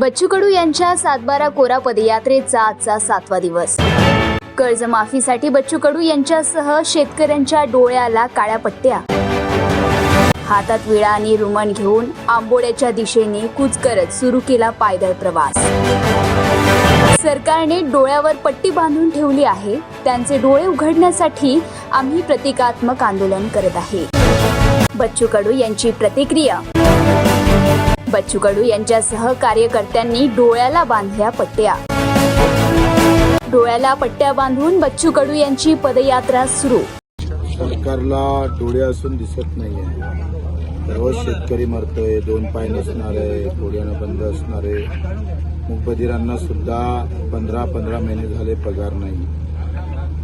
बच्चू कडू यांच्या सातबारा कोरा पदयात्रेचा आजचा सातवा दिवस. कर्जमाफीसाठी बच्चू कडू यांच्यासह शेतकऱ्यांच्या डोळ्याला काळ्या पट्ट्या. हातात विळा आणि रुमण घेऊन आंबोड्याच्या दिशेने कूच करत सुरू केला पायदळ प्रवास. सरकारने डोळ्यावर पट्टी बांधून ठेवली आहे. त्यांचे डोळे उघडण्यासाठी आम्ही प्रतिकात्मक आंदोलन करत आहे. बच्चू कडू यांची प्रतिक्रिया. बच्चू कडू यांच्यासह कार्यकर्त्यांनी डोळ्याला बांधल्या पट्ट्या. डोळ्याला पट्ट्या बांधून बच्चू कडू यांची पदयात्रा सुरू. सरकारला डोळे असून दिसत नाहीये. रोज शेतकरी मरतोय दोन पाय नसणारे डोळ्यानं बंद असणारे मुकबधिरांना सुद्धा पंधरा पंधरा महिने झाले पगार नाही.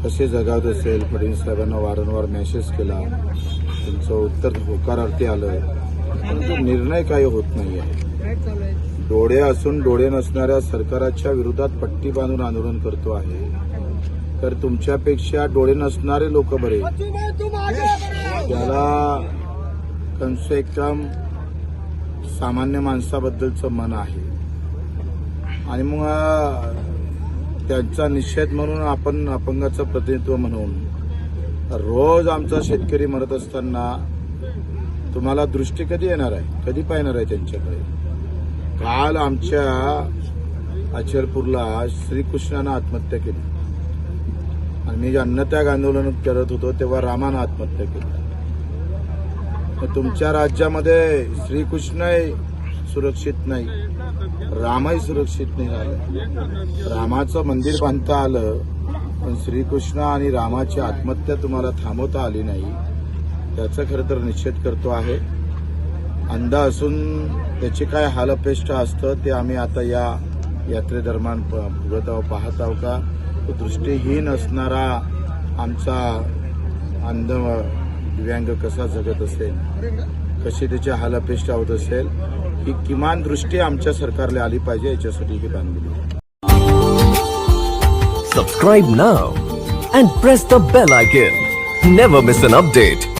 कसे जगावत असेल? फडणवीस साहेबांना वारंवार मेसेज केला. तुमचं उत्तर होकारार्थी आलं परंतु निर्णय काही होत नाही आहे डोळे असून डोळे नसणाऱ्या सरकाराच्या विरोधात पट्टी बांधून आंदोलन करतो आहे. तर तुमच्यापेक्षा डोळे नसणारे लोक बरे. त्याला कमसे कम सामान्य माणसाबद्दलचं मन आहे. आणि मग त्यांचा निषेध म्हणून आपण अपंगाचं प्रतिनिधित्व म्हणून रोज आमचा शेतकरी मरत असताना तुम्हाला दृष्टी कधी येणार आहे? कधी पाहणार आहे त्यांच्याकडे? काल आमच्या अचलपूरला श्रीकृष्णानं आत्महत्या केली. आणि मी जे अन्नत्याग आंदोलन करत होतो तेव्हा रामानं आत्महत्या केली. तुमच्या राज्यामध्ये श्रीकृष्णही सुरक्षित नाही. रामही सुरक्षित नाही राहिलं. रामाचं मंदिर बांधता आलं पण श्रीकृष्ण आणि रामाची आत्महत्या तुम्हाला थांबवता आली नाही. त्याचा खरं तर निषेध करतो आहे. अंध असून त्याची काय हालअपेष्ट असतं ते आम्ही आता या यात्रेदरम्यान प- भोगत आहोत पाहत आहोत का? तो दृष्टीहीन असणारा आमचा अंध दिव्यांग कसा जगत असेल? कशी त्याची हालअपेष्ट होत असेल? ही किमान दृष्टी आमच्या सरकारला आली पाहिजे याच्यासाठी ही बांधलेली subscribe now and press the bell icon never miss an update.